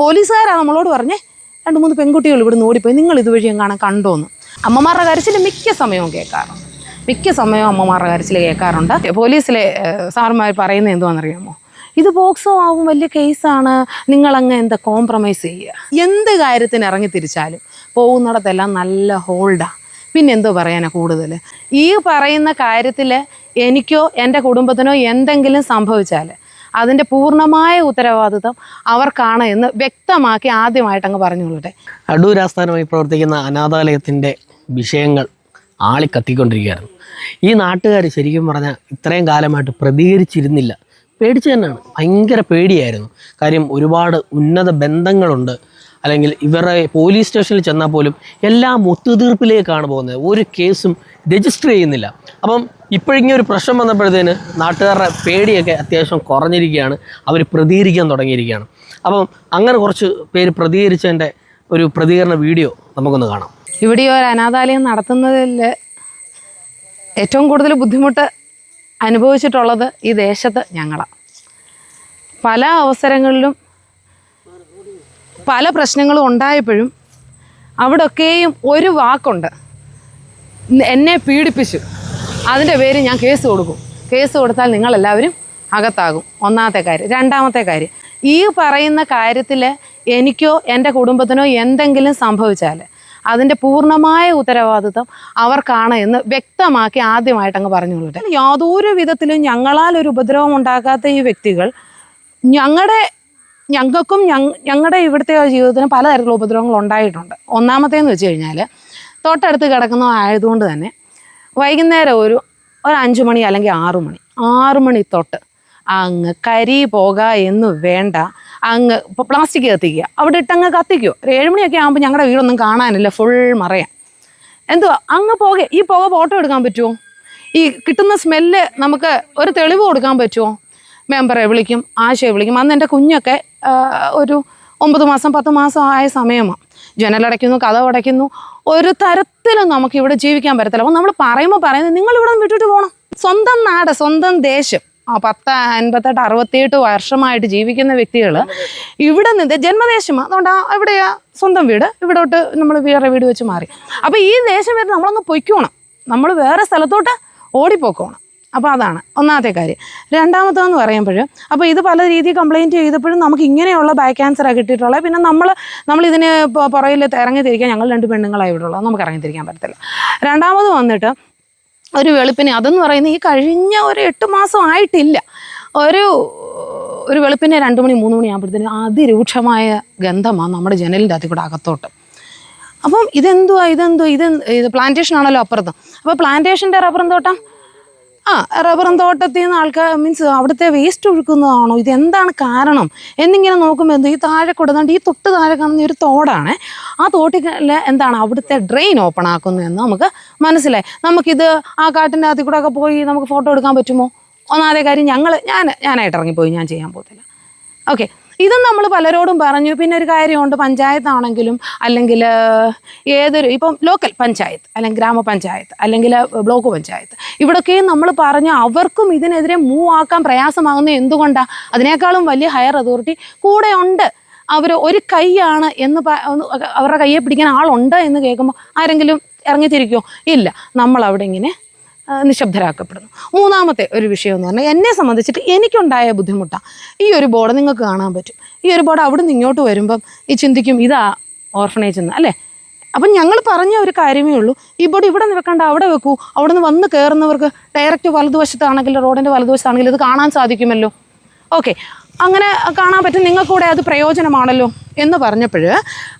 പോലീസുകാരാണ് നമ്മളോട് പറഞ്ഞേ രണ്ട് മൂന്ന് പെൺകുട്ടികൾ ഇവിടുന്ന് ഓടിപ്പോയി. നിങ്ങൾ ഇതുവഴി എങ്ങാണ് കണ്ടോന്ന്. അമ്മമാരുടെ കരച്ചിൽ മിക്ക സമയവും കേൾക്കാറുണ്ട്. മിക്ക സമയവും അമ്മമാരുടെ കരച്ചിൽ കേൾക്കാറുണ്ട്. പോലീസിലെ സാർമാർ പറയുന്നത് എന്തുവാണെന്നറിയാമോ? ഇത് ബോക്സോ ആവും വലിയ കേസാണ്. നിങ്ങളങ്ങ് എന്താ കോംപ്രമൈസ് ചെയ്യുക എന്ത് കാര്യത്തിന് ഇറങ്ങി തിരിച്ചാലും പോകുന്നിടത്തെല്ലാം നല്ല ഹോൾഡാണ് പിന്നെ എന്തോ പറയാനാ കൂടുതൽ ഈ പറയുന്ന കാര്യത്തിൽ എനിക്കോ എന്റെ കുടുംബത്തിനോ എന്തെങ്കിലും സംഭവിച്ചാൽ അതിന്റെ പൂർണമായ ഉത്തരവാദിത്വം അവർക്കാണ് എന്ന് വ്യക്തമാക്കി ആദ്യമായിട്ടങ്ങ് പറഞ്ഞുകൊള്ളട്ടെ. അടൂർ ആസ്ഥാനമായി പ്രവർത്തിക്കുന്ന അനാഥാലയത്തിന്റെ വിഷയങ്ങൾ ആളിക്കത്തിക്കൊണ്ടിരിക്കുകയായിരുന്നു. ഈ നാട്ടുകാർ ശരിക്കും പറഞ്ഞാൽ ഇത്രയും കാലമായിട്ട് പ്രതികരിച്ചിരുന്നില്ല. പേടിച്ചു തന്നെയാണ്. ഭയങ്കര പേടിയായിരുന്നു. കാര്യം ഒരുപാട് ഉന്നത ബന്ധങ്ങളുണ്ട്. അല്ലെങ്കിൽ ഇവരുടെ പോലീസ് സ്റ്റേഷനിൽ ചെന്നാൽ പോലും എല്ലാം ഒത്തുതീർപ്പിലേക്കാണ് പോകുന്നത്. ഒരു കേസും രജിസ്റ്റർ ചെയ്യുന്നില്ല. അപ്പം ഇപ്പോഴിങ്ങനെ ഒരു പ്രശ്നം വന്നപ്പോഴത്തേന് നാട്ടുകാരുടെ പേടിയൊക്കെ അത്യാവശ്യം കുറഞ്ഞിരിക്കുകയാണ്. അവർ പ്രതികരിക്കാൻ തുടങ്ങിയിരിക്കുകയാണ്. അപ്പം അങ്ങനെ കുറച്ച് പേര് പ്രതികരിച്ചതിന്റെ ഒരു പ്രതികരണ വീഡിയോ നമുക്കൊന്ന് കാണാം. ഇവിടെ ഒരു അനാഥാലയം നടത്തുന്നതിൽ ഏറ്റവും കൂടുതൽ ബുദ്ധിമുട്ട് അനുഭവിച്ചിട്ടുള്ളത് ഈ ദേശത്ത് ഞങ്ങളാണ് പല അവസരങ്ങളിലും പല പ്രശ്നങ്ങളും ഉണ്ടായപ്പോഴും അവിടെയൊക്കെയും ഒരു വാക്കുണ്ട്. എന്നെ പീഡിപ്പിച്ചു. അതിന്റെ പേര് ഞാൻ കേസ് കൊടുക്കും. കേസ് കൊടുത്താൽ നിങ്ങളെല്ലാവരും അകത്താകും. ഒന്നാമത്തെ കാര്യം. രണ്ടാമത്തെ കാര്യം. ഈ പറയുന്ന കാര്യത്തിൽ എനിക്കോ എന്റെ കുടുംബത്തിനോ എന്തെങ്കിലും സംഭവിച്ചാൽ അതിന്റെ പൂർണമായ ഉത്തരവാദിത്വം അവർക്കാണ് എന്ന് വ്യക്തമാക്കി ആദ്യമായിട്ട് അങ്ങ് പറഞ്ഞുകൊള്ളട്ടെ യാതൊരു വിധത്തിലും ഞങ്ങളാൽ ഒരു ഉപദ്രവം ഉണ്ടാക്കാത്ത ഈ വ്യക്തികൾ ഞങ്ങളുടെ ഞങ്ങൾക്കും ഞങ്ങളുടെ ഇവിടുത്തെ ജീവിതത്തിന് പലതരത്തിലുള്ള ഉപദ്രവങ്ങൾ ഉണ്ടായിട്ടുണ്ട്. ഒന്നാമത്തേന്ന് വെച്ച് കഴിഞ്ഞാൽ തൊട്ടടുത്ത് കിടക്കുന്ന ആയതുകൊണ്ട് തന്നെ വൈകുന്നേരം ഒരു ഒരു അഞ്ച് മണി അല്ലെങ്കിൽ ആറു മണി ആറു മണി തൊട്ട് അങ്ങ് കരി പോക എന്ന് വേണ്ട അങ്ങ് ഇപ്പോൾ പ്ലാസ്റ്റിക് കത്തിക്കുക. അവിടെ ഇട്ടങ്ങ് കത്തിക്കുമോ ഒരു ഏഴുമണിയൊക്കെ ആകുമ്പോൾ ഞങ്ങളുടെ വീടൊന്നും കാണാനില്ല ഫുൾ മറയാം. എന്തുവാ? അങ്ങ് പോകെ. ഈ പുക ഫോട്ടോ എടുക്കാൻ പറ്റുമോ ഈ കിട്ടുന്ന സ്മെല്ല് നമുക്ക് ഒരു തെളിവ് കൊടുക്കാൻ പറ്റുമോ മെമ്പറെ വിളിക്കും ആശയെ വിളിക്കും. അന്ന് എന്റെ കുഞ്ഞൊക്കെ ഒരു ഒമ്പത് മാസം പത്ത് മാസം ആയ സമയമാണ് ജനലടയ്ക്കുന്നു കഥ അടയ്ക്കുന്നു ഒരു തരത്തിലും നമുക്ക് ഇവിടെ ജീവിക്കാൻ പറ്റത്തില്ല. അപ്പോൾ നമ്മൾ പറയുമ്പോൾ പറയുന്നത് നിന്ന് വിട്ടിട്ട് പോകണം സ്വന്തം നാട് സ്വന്തം ദേശം. ആ പത്ത് അൻപത്തെട്ട് അറുപത്തിയെട്ട് വർഷമായിട്ട് ജീവിക്കുന്ന വ്യക്തികൾ ഇവിടെ നിന്ന് ജന്മദേശമാണ് അതുകൊണ്ട് ഇവിടെയാ സ്വന്തം വീട്. ഇവിടോട്ട് നമ്മൾ വേറെ വീട് വെച്ച് മാറി. അപ്പോൾ ഈ ദേശം വരെ നമ്മളങ്ങ് പൊയ്ക്കോണം. നമ്മൾ വേറെ സ്ഥലത്തോട്ട് ഓടിപ്പോക്കോണം. അപ്പോൾ അതാണ് ഒന്നാമത്തെ കാര്യം. രണ്ടാമത്തെന്ന് പറയുമ്പോൾ അപ്പോൾ ഇത് പല രീതിയിൽ കംപ്ലയിന്റ് ചെയ്തപ്പോഴും നമുക്ക് ഇങ്ങനെയുള്ള ബാക്ക് ക്യാൻസറാണ് കിട്ടിയിട്ടുള്ളത്. പിന്നെ നമ്മൾ നമ്മൾ ഇതിന് പുറകിൽ ഇറങ്ങി തിരിക്കാൻ ഞങ്ങൾ രണ്ട് പെണ്ണുങ്ങളായി ഇവിടെ ഉള്ളത് നമുക്ക് ഇറങ്ങി തിരിക്കാൻ പറ്റത്തില്ല. രണ്ടാമത് വന്നിട്ട് ഒരു വെളുപ്പിന് അതെന്ന് പറയുന്നത് ഈ കഴിഞ്ഞ ഒരു എട്ട് മാസം ആയിട്ടില്ല. ഒരു ഒരു വെളുപ്പിനെ രണ്ട് മണി മൂന്ന് മണി ആകുമ്പോഴത്തേക്കും അതിരൂക്ഷമായ ഗന്ധമാണ് നമ്മുടെ ജനലിന്റെ അതി കൂടെ അകത്തോട്ട്. അപ്പം ഇതെന്തുവാ ഇതെന്തോ ഇത് ഇത് പ്ലാന്റേഷൻ ആണല്ലോ അപ്പുറത്ത്. അപ്പോൾ പ്ലാന്റേഷന്റെ റബ്ബറും തോട്ടം? ആ റബ്ബറും തോട്ടത്തിൽ നിന്ന് ആൾക്കാർ മീൻസ് അവിടുത്തെ വേസ്റ്റ് ഒഴുക്കുന്നതാണോ? ഇത് എന്താണ് കാരണം? എന്നിങ്ങനെ നോക്കുമ്പോൾ എന്തോ ഈ താഴെ കൊടുത്താണ്ട് ഈ തൊട്ട് താഴെ കാണുന്ന ഒരു തോടാണ്. ആ തോട്ടിൽ എന്താണ് അവിടുത്തെ ഡ്രെയിൻ ഓപ്പൺ ആക്കുന്നു എന്ന് നമുക്ക് മനസ്സിലായി. നമുക്കിത് ആ കാട്ടിന്റെ അകത്തിൽ കൂടെ ഒക്കെ പോയി നമുക്ക് ഫോട്ടോ എടുക്കാൻ പറ്റുമോ? ഒന്നാമത്തെ കാര്യം ഞങ്ങൾ ഞാൻ ഞാനായിട്ട് ഇറങ്ങിപ്പോയി. ഞാൻ ചെയ്യാൻ പോകത്തില്ല. ഓക്കെ ഇതും നമ്മൾ പലരോടും പറഞ്ഞു. പിന്നെ ഒരു കാര്യമുണ്ട് പഞ്ചായത്താണെങ്കിലും അല്ലെങ്കിൽ ഏതൊരു ഇപ്പം ലോക്കൽ പഞ്ചായത്ത് അല്ലെങ്കിൽ ഗ്രാമപഞ്ചായത്ത് അല്ലെങ്കിൽ ബ്ലോക്ക് പഞ്ചായത്ത്. ഇവിടൊക്കെയും നമ്മൾ പറഞ്ഞ് അവർക്കും ഇതിനെതിരെ മൂവ് ആക്കാൻ പ്രയാസമാകുന്നത് എന്തുകൊണ്ടാണ് അതിനേക്കാളും വലിയ ഹയർ അതോറിറ്റി കൂടെ ഉണ്ട്. അവർ ഒരു കൈയാണ് എന്ന് അവരുടെ കയ്യെ പിടിക്കാൻ ആളുണ്ട് എന്ന് കേൾക്കുമ്പോൾ ആരെങ്കിലും ഇറങ്ങിത്തിരിക്കുമോ ഇല്ല. നമ്മൾ അവിടെ ഇങ്ങനെ നിശബ്ദരാക്കപ്പെടുന്നു. മൂന്നാമത്തെ ഒരു വിഷയം എന്ന് പറഞ്ഞാൽ എന്നെ സംബന്ധിച്ചിട്ട് എനിക്കുണ്ടായ ബുദ്ധിമുട്ടാണ് ഈ ഒരു ബോർഡ് നിങ്ങൾക്ക് കാണാൻ പറ്റും. ഈ ഒരു ബോർഡ് അവിടെ നിന്ന് ഇങ്ങോട്ട് വരുമ്പം ഈ ചിന്തിക്കും ഇതാ ഓർഫനേജ് എന്ന് അല്ലേ? അപ്പം ഞങ്ങൾ പറഞ്ഞ ഒരു കാര്യമേ ഉള്ളൂ. ഈ ബോർഡ് ഇവിടെ നിന്ന് വെക്കണ്ട അവിടെ വെക്കൂ. അവിടെ നിന്ന് വന്ന് കയറുന്നവർക്ക് ഡയറക്റ്റ് വലതുവശത്താണെങ്കിൽ റോഡിന്റെ വലതുവശത്താണെങ്കിൽ ഇത് കാണാൻ സാധിക്കുമല്ലോ. ഓക്കെ. അങ്ങനെ കാണാൻ പറ്റും. നിങ്ങൾക്കൂടെ അത് പ്രയോജനമാണല്ലോ എന്ന് പറഞ്ഞപ്പോൾ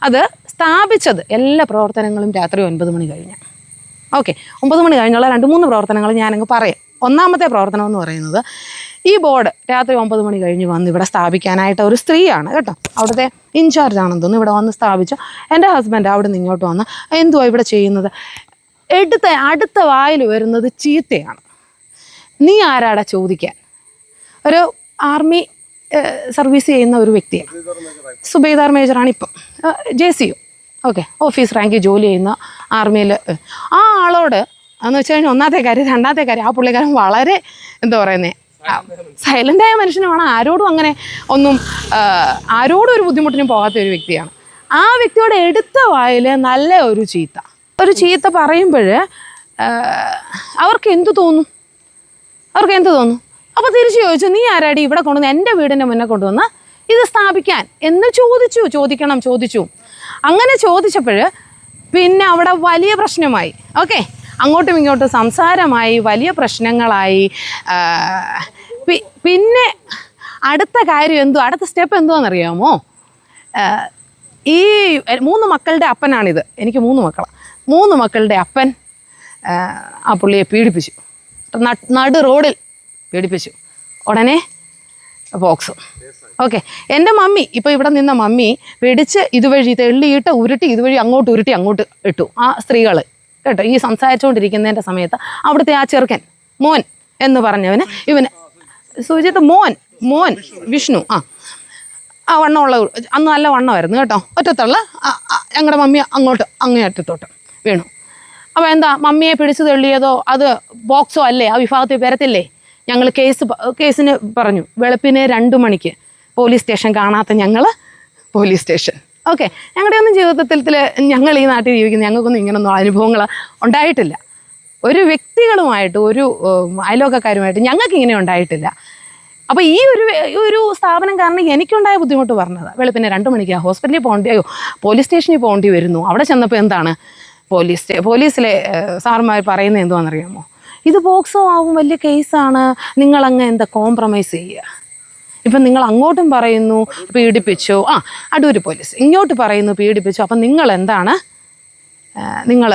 അത് സ്ഥാപിച്ചത് എല്ലാ പ്രവർത്തനങ്ങളും രാത്രി ഒൻപത് മണി കഴിഞ്ഞ്. ഓക്കെ ഒമ്പത് മണി കഴിഞ്ഞുള്ള രണ്ട് മൂന്ന് പ്രവർത്തനങ്ങൾ ഞാനങ്ങ് പറയാം. ഒന്നാമത്തെ പ്രവർത്തനം എന്ന് പറയുന്നത് ഈ ബോർഡ് രാത്രി ഒമ്പത് മണി കഴിഞ്ഞ് വന്ന് ഇവിടെ സ്ഥാപിക്കാനായിട്ട് ഒരു സ്ത്രീയാണ് കേട്ടോ. അവിടുത്തെ ഇൻചാർജ് ആണെന്ന് തോന്നുന്നു ഇവിടെ വന്ന് സ്ഥാപിച്ചു. എന്റെ ഹസ്ബൻഡ് അവിടെ നിന്ന് ഇങ്ങോട്ട് വന്ന് എന്തുവാ ഇവിടെ ചെയ്യുന്നത്? എടുത്ത അടുത്ത വായിൽ വരുന്നത് ചീത്തയാണ്. നീ ആരാടാ ചോദിക്കാൻ? ഒരു ആർമി സർവീസ് ചെയ്യുന്ന ഒരു വ്യക്തിയാണ്. സുബൈദാർ മേജറാണ് ഇപ്പം. J C O. Okay. Office റാങ്കിൽ ജോലി ചെയ്യുന്ന ആർമിയിൽ ആ ആളോട് എന്ന് വെച്ച് കഴിഞ്ഞാൽ ഒന്നാമത്തെ കാര്യം രണ്ടാമത്തെ കാര്യം ആ പുള്ളിക്കാരൻ വളരെ എന്താ പറയുന്നത് സൈലന്റായ മനുഷ്യനുമാണ്. ആരോടും അങ്ങനെ ഒന്നും ആരോടും ഒരു ബുദ്ധിമുട്ടിനും പോകാത്ത ഒരു വ്യക്തിയാണ്. ആ വ്യക്തിയോട് എടുത്ത വായിൽ നല്ല ഒരു ചീത്ത. ഒരു ചീത്ത പറയുമ്പോൾ അവർക്ക് എന്ത് തോന്നും? അവർക്ക് എന്ത് തോന്നും? അപ്പോൾ തിരിച്ചു ചോദിച്ചു നീ ആരാടി ഇവിടെ കൊണ്ടുവന്ന് എന്റെ വീടിന്റെ മുന്നേ കൊണ്ടുവന്ന് ഇത് സ്ഥാപിക്കാൻ? എന്ന് ചോദിച്ചു ചോദിക്കണം ചോദിച്ചു. അങ്ങനെ ചോദിച്ചപ്പോൾ പിന്നെ അവിടെ വലിയ പ്രശ്നമായി. ഓക്കെ? അങ്ങോട്ടും ഇങ്ങോട്ടും സംസാരമായി വലിയ പ്രശ്നങ്ങളായി. പിന്നെ അടുത്ത കാര്യം എന്തോ? അടുത്ത സ്റ്റെപ്പ് എന്തുവാണെന്നറിയാമോ ഈ മൂന്ന് മക്കളുടെ അപ്പനാണിത്. എനിക്ക് മൂന്ന് മക്കളാണ് മൂന്ന് മക്കളുടെ അപ്പൻ ആ, പുള്ളിയെ പീഡിപ്പിച്ചു. നടു റോഡിൽ പീഡിപ്പിച്ചു. ഉടനെ ബോക്സും. ഓക്കെ. എന്റെ മമ്മി ഇപ്പോൾ ഇവിടെ നിന്ന മമ്മി വെടിച്ച് ഇതുവഴി തെള്ളിയിട്ട് ഉരുട്ടി ഇതുവഴി അങ്ങോട്ട് ഉരുട്ടി അങ്ങോട്ട് ഇട്ടു. ആ സ്ത്രീകൾ കേട്ടോ ഈ സംസാരിച്ചുകൊണ്ടിരിക്കുന്നതിന്റെ സമയത്ത് അവിടുത്തെ ആ ചെറുക്കൻ മോൻ എന്ന് പറഞ്ഞവന് ഇവന് സൂചിത്ത് മോൻ മോൻ വിഷ്ണു ആ. ആ വണ്ണമുള്ള അന്ന് നല്ല വണ്ണമായിരുന്നു കേട്ടോ. ഒറ്റത്തുള്ള ഞങ്ങളുടെ മമ്മി അങ്ങോട്ട് അങ്ങേ അറ്റത്തോട്ട് വീണു. അപ്പോൾ എന്താ മമ്മിയെ പിടിച്ചു തള്ളിയതോ അത് ബോക്സോ അല്ലേ? ആ വിഭാഗത്തിൽ വരത്തില്ലേ? ഞങ്ങൾ കേസ് കേസിന് പറഞ്ഞു വെളുപ്പിനെ രണ്ട് മണിക്ക്. പോലീസ് സ്റ്റേഷൻ കാണാത്ത ഞങ്ങൾ പോലീസ് സ്റ്റേഷൻ. ഓക്കെ. ഞങ്ങളുടെ ഒന്നും ജീവിതത്തിൽ ഞങ്ങൾ ഈ നാട്ടിൽ ജീവിക്കുന്ന ഞങ്ങൾക്കൊന്നും ഇങ്ങനൊന്നും അനുഭവങ്ങൾ ഉണ്ടായിട്ടില്ല. ഒരു വ്യക്തികളുമായിട്ട് ഒരു അയലോക്കക്കാരുമായിട്ട് ഞങ്ങൾക്ക് ഇങ്ങനെ ഉണ്ടായിട്ടില്ല. അപ്പോൾ ഈ ഒരു ഈ ഒരു സ്ഥാപനം കാരണം എനിക്കുണ്ടായ ബുദ്ധിമുട്ട് പറഞ്ഞത്. വെളുപ്പിനെ രണ്ട് മണിക്ക് ഹോസ്പിറ്റലിൽ പോകേണ്ടി അയ്യോ പോലീസ് സ്റ്റേഷനിൽ പോകേണ്ടി വരുന്നു. അവിടെ ചെന്നപ്പോൾ എന്താണ്? പോലീസ് പോലീസിലെ ഏഹ്, സാറുമാർ പറയുന്നത് എന്തുവാണെന്നറിയാമോ? ഇത് ബോക്സോ ആവും വലിയ കേസാണ്. നിങ്ങളങ്ങ് എന്താ കോംപ്രമൈസ് ചെയ്യുക? ഇപ്പം നിങ്ങൾ അങ്ങോട്ടും പറയുന്നു പീഡിപ്പിച്ചു. ആ അടൂർ പോലീസ്. ഇങ്ങോട്ട് പറയുന്നു പീഡിപ്പിച്ചു. അപ്പം നിങ്ങൾ എന്താണ്? നിങ്ങൾ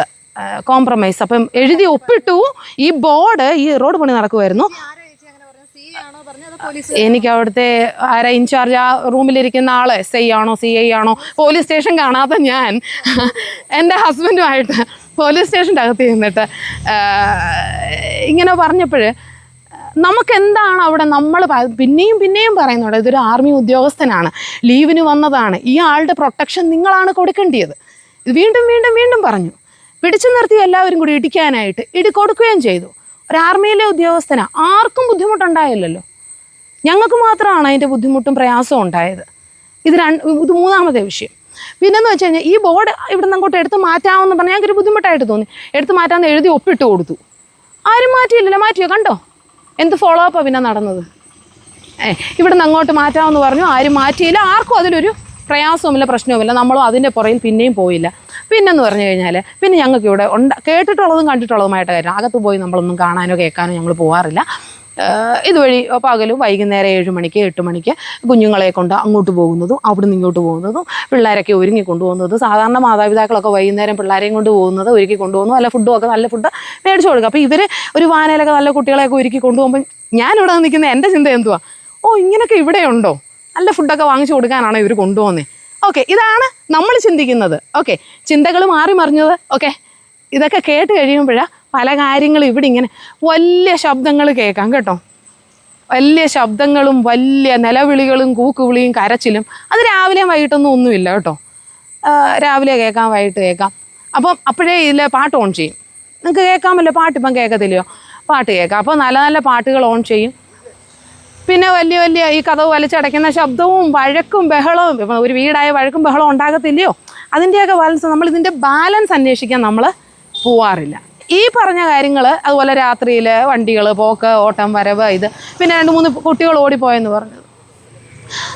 കോംപ്രമൈസ് അപ്പം എഴുതി ഒപ്പിട്ടു. ഈ ബോർഡ് ഈ റോഡ് പണി നടക്കുമായിരുന്നു എനിക്ക് അവിടുത്തെ ആരാ ഇൻചാർജ് ആ റൂമിലിരിക്കുന്ന ആൾ എസ് ഐ ആണോ സി ഐ ആണോ? പോലീസ് സ്റ്റേഷൻ കാണാത്ത ഞാൻ. എന്റെ ഹസ്ബൻഡുമായിട്ട് പോലീസ് സ്റ്റേഷന്റെ അകത്ത് ചെന്നിട്ട് ഇങ്ങനെ പറഞ്ഞപ്പോൾ നമുക്ക് എന്താണ് അവിടെ നമ്മൾ പിന്നെയും പിന്നെയും പറയുന്നുണ്ട്. ഇതൊരു ആർമി ഉദ്യോഗസ്ഥനാണ്. ലീവിന് വന്നതാണ്. ഈ ആളുടെ പ്രൊട്ടക്ഷൻ നിങ്ങളാണ് കൊടുക്കേണ്ടത് വീണ്ടും വീണ്ടും വീണ്ടും പറഞ്ഞു. പിടിച്ചു നിർത്തി എല്ലാവരും കൂടി ഇടിക്കാനായിട്ട് ഇടി കൊടുക്കുകയും ചെയ്തു. ഒരു ആർമിയിലെ ഉദ്യോഗസ്ഥനാണ് ആർക്കും ബുദ്ധിമുട്ടുണ്ടായില്ലല്ലോ. ഞങ്ങൾക്ക് മാത്രമാണ് അതിന്റെ ബുദ്ധിമുട്ടും പ്രയാസവും ഉണ്ടായത്. ഇത് രണ്ട് ഇത് മൂന്നാമത്തെ വിഷയം. പിന്നെന്ന് വെച്ച് കഴിഞ്ഞാൽ ഈ ബോർഡ് ഇവിടുന്ന് അങ്ങോട്ട് എടുത്ത് മാറ്റാമെന്ന് പറഞ്ഞാൽ ഞങ്ങൾക്കൊരു ബുദ്ധിമുട്ടായിട്ട് തോന്നി. എടുത്ത് മാറ്റാമെന്ന് എഴുതി ഒപ്പിട്ട് കൊടുത്തു. ആരും മാറ്റിയില്ലല്ലോ. മാറ്റിയോ? കണ്ടോ? എന്ത് ഫോളോ അപ്പാണ് പിന്നെ നടന്നത്? ഏ ഇവിടുന്ന് അങ്ങോട്ട് മാറ്റാമെന്ന് പറഞ്ഞു. ആരും മാറ്റിയില്ല. ആർക്കും അതിലൊരു പ്രയാസവുമില്ല പ്രശ്നവുമില്ല. നമ്മളും അതിന്റെ പുറയിൽ പിന്നെയും പോയില്ല. പിന്നെന്ന് പറഞ്ഞു കഴിഞ്ഞാൽ പിന്നെ ഞങ്ങൾക്ക് ഇവിടെ ഉണ്ട്. കേട്ടിട്ടുള്ളതും കണ്ടിട്ടുള്ളതുമായിട്ട് കാര്യം. അകത്ത് പോയി നമ്മളൊന്നും കാണാനോ കേൾക്കാനോ ഞങ്ങൾ പോകാറില്ല ഇതുവഴി പകലും വൈകുന്നേരം ഏഴ് മണിക്ക് എട്ട് മണിക്ക് കുഞ്ഞുങ്ങളെ കൊണ്ട് അങ്ങോട്ട് പോകുന്നതും അവിടുന്ന് ഇങ്ങോട്ട് പോകുന്നതും പിള്ളേരൊക്കെ ഒരുങ്ങി കൊണ്ടുപോകുന്നതും സാധാരണ മാതാപിതാക്കളൊക്കെ വൈകുന്നേരം പിള്ളേരെയും കൊണ്ട് പോകുന്നത് ഒരുക്കി കൊണ്ടുപോകുന്നു നല്ല ഫുഡും ഒക്കെ നല്ല ഫുഡ് മേടിച്ചു കൊടുക്കുക അപ്പോൾ ഇവർ ഒരു വാനയിലൊക്കെ നല്ല കുട്ടികളെയൊക്കെ ഒരുക്കി കൊണ്ടുപോകുമ്പോൾ ഞാനിവിടെ നിൽക്കുന്ന എന്റെ ചിന്ത എന്തുവാ? ഓ ഇങ്ങനെയൊക്കെ ഇവിടെയുണ്ടോ നല്ല ഫുഡൊക്കെ വാങ്ങിച്ചു കൊടുക്കാനാണോ ഇവർ കൊണ്ടുപോകുന്നത് ഓക്കെ ഇതാണ് നമ്മൾ ചിന്തിക്കുന്നത്. ഓക്കെ ചിന്തകൾ മാറി മറിഞ്ഞത്. ഓക്കെ ഇതൊക്കെ കേട്ട് കഴിയുമ്പോഴാണ് പല കാര്യങ്ങളും ഇവിടെ ഇങ്ങനെ വലിയ ശബ്ദങ്ങൾ കേൾക്കാം കേട്ടോ. വലിയ ശബ്ദങ്ങളും വലിയ നിലവിളികളും കൂക്കുവിളിയും കരച്ചിലും അത് രാവിലെ വൈകിട്ടൊന്നും ഒന്നുമില്ല കേട്ടോ. രാവിലെ കേൾക്കാം വൈകിട്ട് കേൾക്കാം. അപ്പം അപ്പോഴേ ഇതിൽ പാട്ട് ഓൺ ചെയ്യും. നിങ്ങൾക്ക് കേൾക്കാമല്ലോ പാട്ട് ഇപ്പം കേൾക്കത്തില്ലയോ? പാട്ട് കേൾക്കാം. അപ്പോൾ നല്ല നല്ല പാട്ടുകൾ ഓൺ ചെയ്യും. പിന്നെ വലിയ വലിയ ഈ കഥവ് വലിച്ചടയ്ക്കുന്ന ശബ്ദവും വഴക്കും ബഹളവും ഇപ്പം ഒരു വീടായ വഴക്കും ബഹളവും ഉണ്ടാകത്തില്ലയോ? അതിന്റെയൊക്കെ ബാലൻസ് നമ്മൾ ഇതിന്റെ ബാലൻസ് അന്വേഷിക്കാൻ നമ്മൾ പോവാറില്ല. ഈ പറഞ്ഞ കാര്യങ്ങൾ അതുപോലെ രാത്രിയിൽ വണ്ടികൾ പോക്ക് ഓട്ടം വരവ് ഇത് പിന്നെ രണ്ട് മൂന്ന് കുട്ടികൾ ഓടിപ്പോയെന്ന് പറഞ്ഞത്.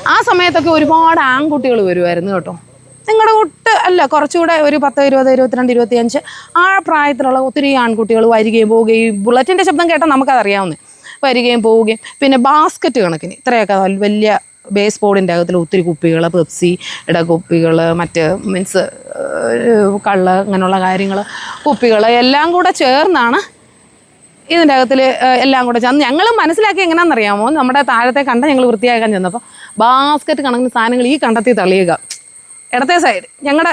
ആ സമയത്തൊക്കെ ഒരുപാട് ആൺകുട്ടികൾ വരുമായിരുന്നു കേട്ടോ. നിങ്ങളുടെ കുട്ട് അല്ല കുറച്ചുകൂടെ ഒരു പത്ത് ഇരുപത് ഇരുപത്തിരണ്ട് ഇരുപത്തിയഞ്ച് ആ പ്രായത്തിലുള്ള ഒത്തിരി ആൺകുട്ടികൾ വരികയും പോവുകയും ബുള്ളറ്റിന്റെ ശബ്ദം കേട്ടാൽ നമുക്കതറിയാവുന്നത് വരികയും പോവുകയും പിന്നെ ബാസ്ക്കറ്റ് കണക്കിന് ഇത്രയൊക്കെ വലിയ ബേസ് ബോർഡിന്റെ അകത്തിൽ ഒത്തിരി കുപ്പികൾ പെപ്സിയുടെ കുപ്പികൾ മറ്റ് മീൻസ് കള്ള് അങ്ങനെയുള്ള കാര്യങ്ങൾ കുപ്പികൾ എല്ലാം കൂടെ ചേർന്നാണ് ഇതിന്റെ അകത്തിൽ എല്ലാം കൂടെ ചെന്ന് ഞങ്ങൾ മനസ്സിലാക്കി എങ്ങനെയാണെന്നറിയാമോ നമ്മുടെ താഴത്തെ കണ്ട ഞങ്ങൾ വൃത്തിയാക്കാൻ ചെന്നപ്പോൾ ബാസ്ക്കറ്റ് കണക്കിന് സാധനങ്ങൾ ഈ കണ്ടത്തിൽ തള്ളിയുക ഇടത്തെ സൈഡ് ഞങ്ങളുടെ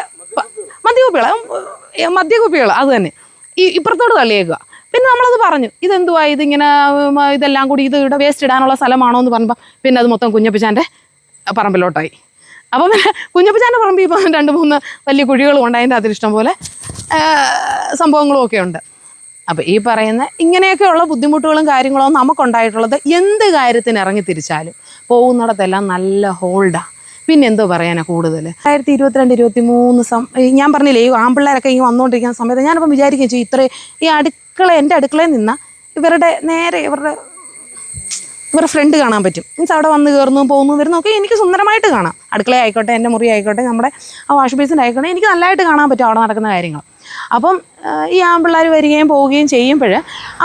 മദ്യകുപ്പികൾ മദ്യകുപ്പികൾ അത് തന്നെ. ഈ ഇപ്പുറത്തോട് തള്ളിയേക്കുക പിന്നെ നമ്മളത് പറഞ്ഞു ഇതെന്തുവാ? ഇതിങ്ങനെ ഇതെല്ലാം കൂടി ഇത് ഇവിടെ വേസ്റ്റ് ഇടാനുള്ള സ്ഥലമാണോ? എന്ന് പറഞ്ഞപ്പോൾ പിന്നെ അത് മൊത്തം കുഞ്ഞപ്പിച്ചാന്റെ പറമ്പിലോട്ടായി. അപ്പം പിന്നെ കുഞ്ഞപ്പിച്ചാന്റെ പറമ്പിൽ ഇപ്പം രണ്ട് മൂന്ന് വലിയ കുഴികളും ഉണ്ട്. അതിന്റെ അതിൽ ഇഷ്ടം പോലെ സംഭവങ്ങളും ഒക്കെ ഉണ്ട്. അപ്പോൾ ഈ പറയുന്ന ഇങ്ങനെയൊക്കെയുള്ള ബുദ്ധിമുട്ടുകളും കാര്യങ്ങളും നമുക്കുണ്ടായിട്ടുള്ളത് എന്ത് കാര്യത്തിന് ഇറങ്ങി തിരിച്ചാലും പോകുന്നിടത്തെല്ലാം നല്ല ഹോൾഡാണ് പിന്നെ എന്തോ പറയാനാ കൂടുതൽ രണ്ടായിരത്തി ഇരുപത്തിരണ്ട് ഇരുപത്തി മൂന്ന് ഞാൻ പറഞ്ഞില്ലേ ഈ ആമ്പിള്ളേരൊക്കെ ഈ വന്നുകൊണ്ടിരിക്കുന്ന സമയത്ത് ഞാനിപ്പം വിചാരിക്കുകയും ചെയ്യും ഇത്രയും ഈ അടുക്കള എന്റെ അടുക്കളയിൽ നിന്ന ഇവരുടെ നേരെ ഇവരുടെ ഇവരുടെ ഫ്രണ്ട് കാണാൻ പറ്റും. മീൻസ് അവിടെ വന്ന് കയറുന്നു പോകുന്നു വരുന്നു ഒക്കെ എനിക്ക് സുന്ദരമായിട്ട് കാണാം. അടുക്കള ആയിക്കോട്ടെ എന്റെ മുറി ആയിക്കോട്ടെ നമ്മുടെ ആ വാഷ് ബേസിന്റെ ആയിക്കോട്ടെ എനിക്ക് നല്ലതായിട്ട് കാണാൻ പറ്റും അവിടെ നടക്കുന്ന കാര്യങ്ങൾ. അപ്പം ഈ ആൺപിള്ളേർ വരികയും പോവുകയും ചെയ്യുമ്പോൾ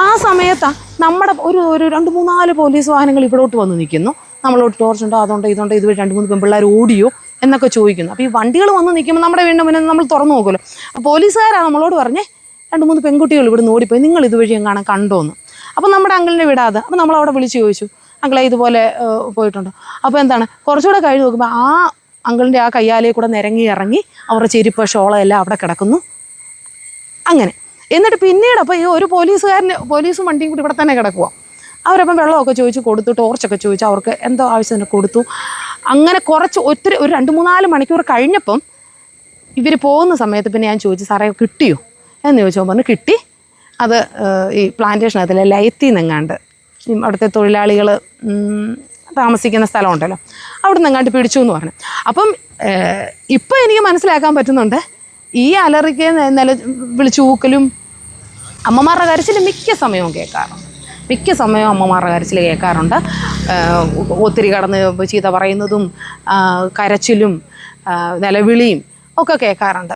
ആ സമയത്താണ് നമ്മുടെ ഒരു ഒരു രണ്ട് മൂന്നാൽ പോലീസ് വാഹനങ്ങൾ ഇവിടോട്ട് വന്ന് നിൽക്കുന്നു. നമ്മളോട് ടോർച്ചുണ്ടോ അതുണ്ടോ ഇതുണ്ടോ ഇതുവരെ രണ്ട് മൂന്ന് പെൺപിള്ളേർ ഓടിയോ എന്നൊക്കെ ചോദിക്കുന്നു. അപ്പോൾ ഈ വണ്ടികൾ വന്ന് നിൽക്കുമ്പോൾ നമ്മുടെ വീണ്ടും മുന്നിൽ നമ്മൾ തുറന്നു നോക്കുമല്ലോ. അപ്പോൾ പോലീസുകാരാണ് നമ്മളോട് പറഞ്ഞേ രണ്ട് മൂന്ന് പെൺകുട്ടികൾ ഇവിടുന്ന് ഓടിപ്പോയി. നിങ്ങൾ ഇതുവഴി എങ്ങാണ് കണ്ടോന്ന്. അപ്പോൾ നമ്മുടെ അങ്കിളിനെ വിടാതെ അപ്പോൾ നമ്മൾ അവിടെ വിളിച്ച് ചോദിച്ചു. അങ്കിളെ ഇതുപോലെ പോയിട്ടുണ്ട്. അപ്പോൾ എന്താണ് കുറച്ചുകൂടെ കഴിഞ്ഞ് നോക്കുമ്പോൾ ആ അങ്കിളിന്റെ ആ കയ്യാലേ കൂടെ നിരങ്ങി ഇറങ്ങി അവരുടെ ചെരുപ്പ് ഷോള എല്ലാം അവിടെ കിടക്കുന്നു. അങ്ങനെ. എന്നിട്ട് പിന്നീട് അപ്പോൾ ഈ ഒരു പോലീസുകാരന്റെ പോലീസും വണ്ടിയും കൂടി ഇവിടെ തന്നെ കിടക്കുക അവരപ്പം വെള്ളമൊക്കെ ചോദിച്ച് കൊടുത്തു ടോർച്ചൊക്കെ ചോദിച്ചു അവർക്ക് എന്തോ ആവശ്യത്തിന് കൊടുത്തു. അങ്ങനെ കുറച്ച് ഒത്തിരി ഒരു രണ്ട് മൂന്നാൽ മണിക്കൂർ കഴിഞ്ഞപ്പം ഇവർ പോകുന്ന സമയത്ത് പിന്നെ ഞാൻ ചോദിച്ചു സാറേ കിട്ടിയോ? എന്ന് ചോദിച്ചപ്പോൾ പറഞ്ഞു കിട്ടി. അത് ഈ ലയത്തിൽ നിന്നെങ്ങാണ്ട് നിങ്ങാണ്ട് അവിടുത്തെ തൊഴിലാളികൾ താമസിക്കുന്ന സ്ഥലമുണ്ടല്ലോ. അവിടെ നിന്നെങ്ങാണ്ട് പിടിച്ചു എന്ന് പറഞ്ഞു. അപ്പം ഇപ്പം എനിക്ക് മനസ്സിലാക്കാൻ പറ്റുന്നുണ്ട് ഈ അലറിക്ക് നില വിളിച്ചു ഊക്കലും അമ്മമാരുടെ കരച്ചിൽ മിക്ക സമയവും കേൾക്കാറുണ്ട്. മിക്ക സമയവും അമ്മമാരുടെ കരച്ചിൽ കേൾക്കാറുണ്ട്. ഒത്തിരി കടന്ന് ചീത്ത പറയുന്നതും കരച്ചിലും നിലവിളിയും ഒക്കെ കേൾക്കാറുണ്ട്.